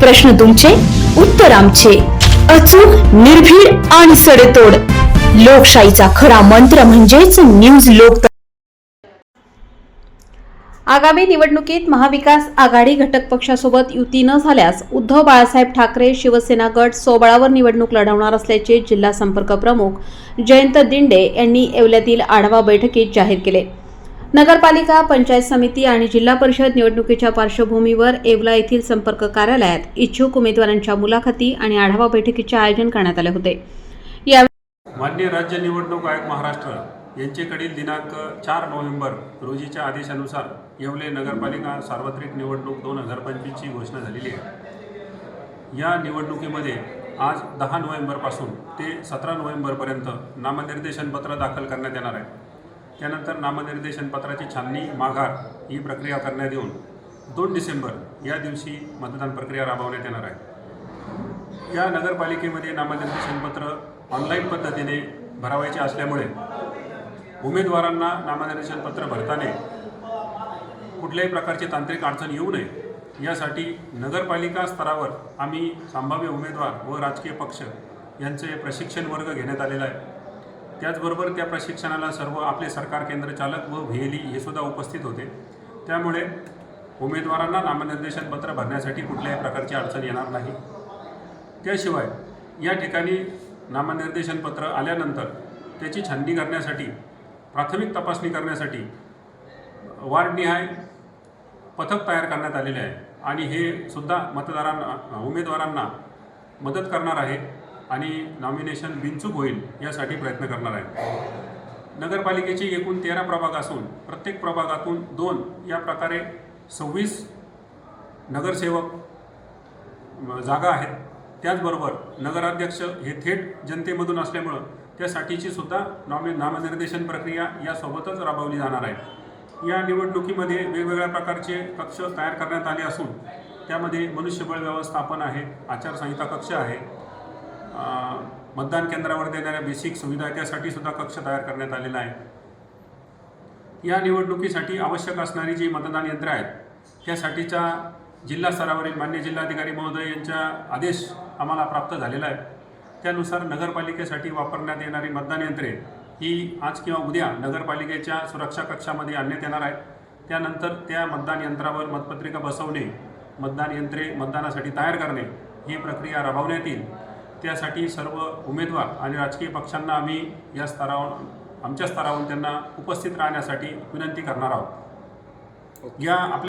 प्रश्न तुमचे उत्तर आमचे. अचूक निर्भीड आणि सडेतोड. लोकशाहीचा खरा मंत्र म्हणजेच न्यूज लोक आगामी निवडणुकीत महाविकास आघाडी घटक पक्षासोबत युती न झाल्यास उद्धव बाळासाहेब ठाकरे शिवसेना गट सोबळावर निवडणूक लढवणार असल्याचे जिल्हा संपर्क प्रमुख जयंत दिंडे यांनी येवल्यातील आढावा बैठकीत जाहीर केले. नगरपालिका पंचायत समिती आणि जिल्हा परिषद निवडणुकीच्या पार्श्वभूमीवर येवला येथील संपर्क कार्यालयात इच्छुक उमेदवारांच्या मुलाखती आणि आढावा बैठकीचे आयोजन करण्यात आले होते. या मान्य राज्य निवडणूक आयोग महाराष्ट्र यांचेकडील दिनांक चार नोव्हेंबर रोजीच्या आदेशानुसार येवले नगरपालिका सार्वत्रिक निवडणूक दोन हजार पंचवीसची घोषणा झालेली आहे. या निवडणुकीमध्ये आज दहा नोव्हेंबरपासून ते सतरा नोव्हेंबरपर्यंत नामनिर्देशन पत्र दाखल करण्यात येणार आहे. त्यानंतर नामनिर्देशन पत्राची छाननी माघार ही प्रक्रिया करण्यात येऊन दोन डिसेंबर या दिवशी मतदान प्रक्रिया राबवण्यात येणार आहे. या नगरपालिकेमध्ये नामनिर्देशन पत्र ऑनलाईन पद्धतीने भरावायचे असल्यामुळे उमेदवारांना नामनिर्देशन पत्र भरताना कुठल्याही प्रकारची तांत्रिक अडचण येऊ नये. यासाठी नगरपालिका स्तरावर आम्ही संभाव्य उमेदवार व राजकीय पक्ष यांचे प्रशिक्षण वर्ग घेण्यात आलेला आहे. त्याचबरोबर त्या प्रशिक्षणाला सर्व आपले सरकार केंद्र चालक व व्हेली हे सुद्धा उपस्थित होते. त्यामुळे उमेदवारांना नामनिर्देशन पत्र भरण्यासाठी कुठल्याही प्रकारची अडचण येणार नाही. त्याशिवाय या ठिकाणी नामनिर्देशन पत्र आल्यानंतर त्याची छाननी करण्यासाठी प्राथमिक तपासणी करण्यासाठी वार्डनिहाय पथक तयार करण्यात आलेले आहे आणि हे सुद्धा मतदारांना उमेदवारांना मदत करणार आहे. आणि नॉमिनेशन बिनचूक होईल यासाठी प्रयत्न करणार आहे नगरपालिकेचे एकूण तेरा प्रभाग असून प्रत्येक प्रभागातून दोन या प्रकारे सव्वीस नगरसेवक जागा आहेत. त्याचबरोबर नगराध्यक्ष हे थेट जनतेमधून असल्यामुळं त्यासाठीची सुद्धा नॉमि नामनिर्देशन प्रक्रिया यासोबतच राबवली जाणार आहे. या निवडणुकीमध्ये वेगवेगळ्या प्रकारचे कक्ष तयार करण्यात आले असून त्यामध्ये मनुष्यबळ व्यवस्थापन आहे आचारसंहिता कक्ष आहे मतदान केंद्रावर देणाऱ्या बेसिक सुविधा त्यासाठी सुद्धा कक्ष तयार करण्यात आलेला आहे. या निवडणुकीसाठी आवश्यक असणारी जी मतदान यंत्र आहेत त्यासाठीच्या जिल्हा स्तरावरील मान्य जिल्हाधिकारी महोदय यांच्या आदेश आम्हाला प्राप्त झालेला आहे. त्यानुसार नगरपालिकेसाठी वापरण्यात येणारी मतदान यंत्रे ही आज किंवा उद्या नगरपालिकेच्या सुरक्षा कक्षामध्ये आणण्यात येणार आहेत. त्यानंतर त्या मतदान यंत्रावर मतपत्रिका बसवणे मतदान यंत्रे मतदानासाठी तयार करणे ही प्रक्रिया राबवण्यात येईल. त्यासाठी सर्व उमेदवार आणि राजकीय पक्षांना आम्ही या स्तरावर आमच्या स्तरावरून त्यांना उपस्थित राहण्यासाठी विनंती करणार आहोत. या आपल्या